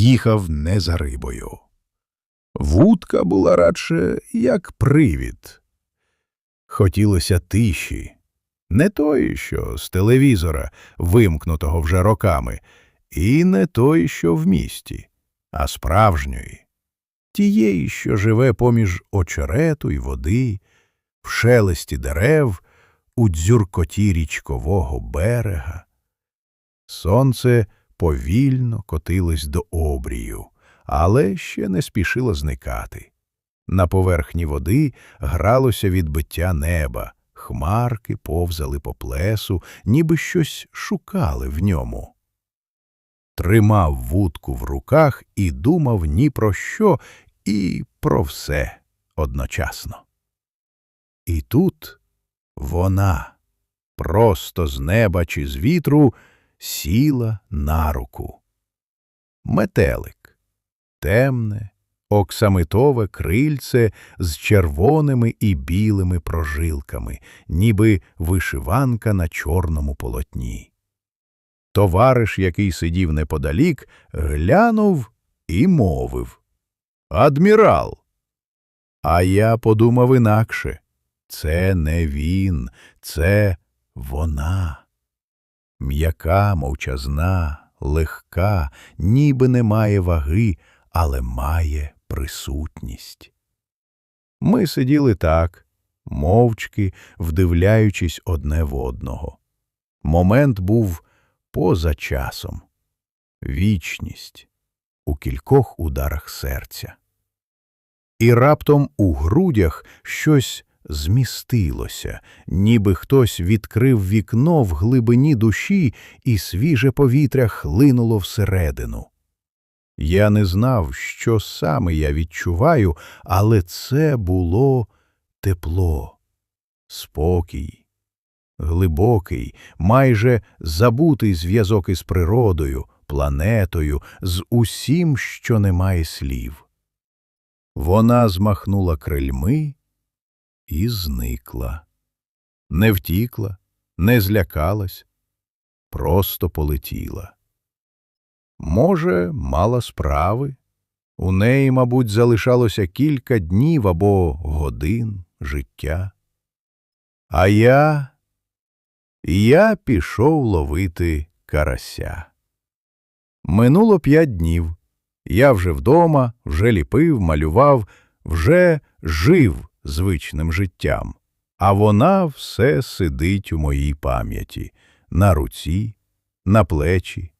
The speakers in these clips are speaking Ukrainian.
їхав не за рибою. Вудка була радше як привід. Хотілося тиші, не тої, що з телевізора, вимкнутого вже роками, і не тої, що в місті, а справжньої, тієї, що живе поміж очерету й води, в шелесті дерев, у дзюркоті річкового берега. Сонце повільно котилось до обрію, але ще не спішило зникати. На поверхні води гралося відбиття неба, хмарки повзали по плесу, ніби щось шукали в ньому. Тримав вудку в руках і думав ні про що і про все одночасно. І тут вона, просто з неба чи з вітру, сіла на руку. Метелик, темне, оксамитове крильце з червоними і білими прожилками, ніби вишиванка на чорному полотні. Товариш, який сидів неподалік, глянув і мовив Адмірал. А я подумав інакше. Це не він, це вона. М'яка, мовчазна, легка, ніби не має ваги, але має присутність. Ми сиділи так, мовчки, вдивляючись одне в одного. Момент був поза часом, вічність у кількох ударах серця. І раптом у грудях щось змістилося, ніби хтось відкрив вікно в глибині душі, і свіже повітря хлинуло всередину. Я не знав, що саме я відчуваю, але це було тепло, спокій, глибокий, майже забутий зв'язок із природою, планетою, з усім, що не має слів. Вона змахнула крильми і зникла. Не втікла, не злякалась, просто полетіла. Може, мала справи. У неї, мабуть, залишалося кілька днів або годин життя. А я. Я пішов ловити карася. Минуло п'ять днів. Я вже вдома, вже ліпив, малював, вже жив звичним життям, а вона все сидить у моїй пам'яті на руці, на плечі,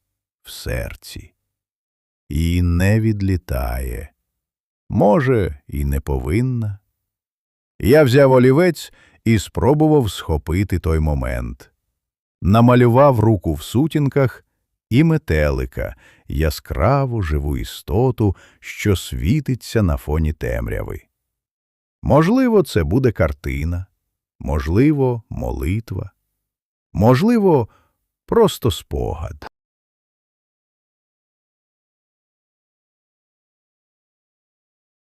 в серці. І не відлітає. Може, і не повинна. Я взяв олівець і спробував схопити той момент. Намалював руку в сутінках і метелика, яскраву живу істоту, що світиться на фоні темряви. Можливо, це буде картина, можливо, молитва, можливо, просто спогад.